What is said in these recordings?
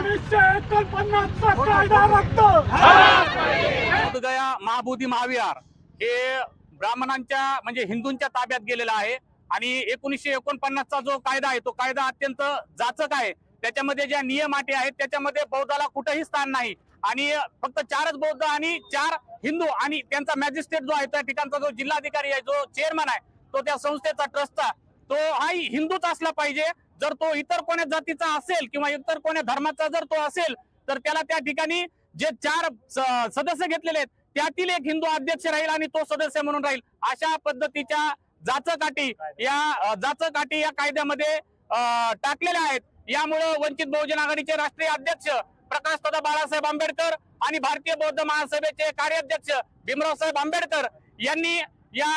एकोणीसशे एकोणपन्नासचा कायदा रद्द. महाबोधी महाविहार हे ब्राह्मणांच्या म्हणजे हिंदूंच्या ताब्यात गेलेला आहे. आणि एकोणीसशे एकोणपन्नासचा जो कायदा आहे तो कायदा अत्यंत जाचक आहे. त्याच्यामध्ये ज्या नियम अटी आहेत त्याच्यामध्ये बौद्धाला कुठंही स्थान नाही. आणि फक्त चारच बौद्ध आणि चार हिंदू आणि त्यांचा मॅजिस्ट्रेट जो आहे त्या ठिकाणचा जो जिल्हाधिकारी आहे जो चेअरमन आहे तो त्या संस्थेचा ट्रस्टचा तो हाही हिंदूच असला पाहिजे. जर तो इतर कोण्या जातीचा असेल किंवा इतर कोण्या धर्माचा जर तो असेल तर त्याला त्या ठिकाणी जे चार सदस्य घेतलेले आहेत त्यातील एक हिंदू अध्यक्ष राहील आणि तो सदस्य म्हणून राहील. अशा पद्धतीच्या जाचकाठी या जाचकाठी या कायद्यामध्ये टाकलेल्या आहेत. यामुळं वंचित बहुजन आघाडीचे राष्ट्रीय अध्यक्ष प्रकाश दादा बाळासाहेब आंबेडकर आणि भारतीय बौद्ध महासभेचे कार्याध्यक्ष भीमराव साहेब आंबेडकर यांनी या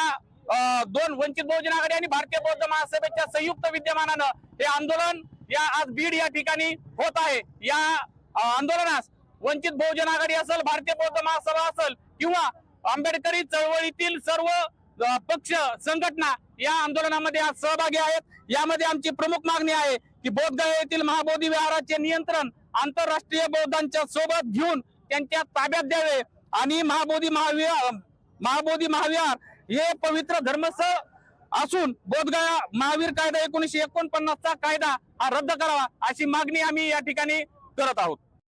दोन वंचित बहुजन आघाडी आणि भारतीय बौद्ध महासभेच्या संयुक्त विद्यमानानं हे आंदोलन या आज बीड या ठिकाणी होत आहे. या आंदोलनास वंचित बहुजन आघाडी असेल भारतीय बौद्ध महासभा असेल किंवा आंबेडकरी चळवळीतील सर्व पक्ष संघटना या आंदोलनामध्ये आज सहभागी आहेत. यामध्ये आमची प्रमुख मागणी आहे की बोधगया येथील महाबोधी विहाराचे नियंत्रण आंतरराष्ट्रीय बौद्धांच्या सोबत घेऊन त्यांच्या ताब्यात द्यावे आणि महाबोधी महाविहार महाबोधी महाविहार हे पवित्र धर्मस्थळ असून बोधगया महावीर कायदा एकोणीशे एकोणपन्नासचा कायदा हा रद्द करावा अशी मागणी आम्ही या ठिकाणी करत आहोत.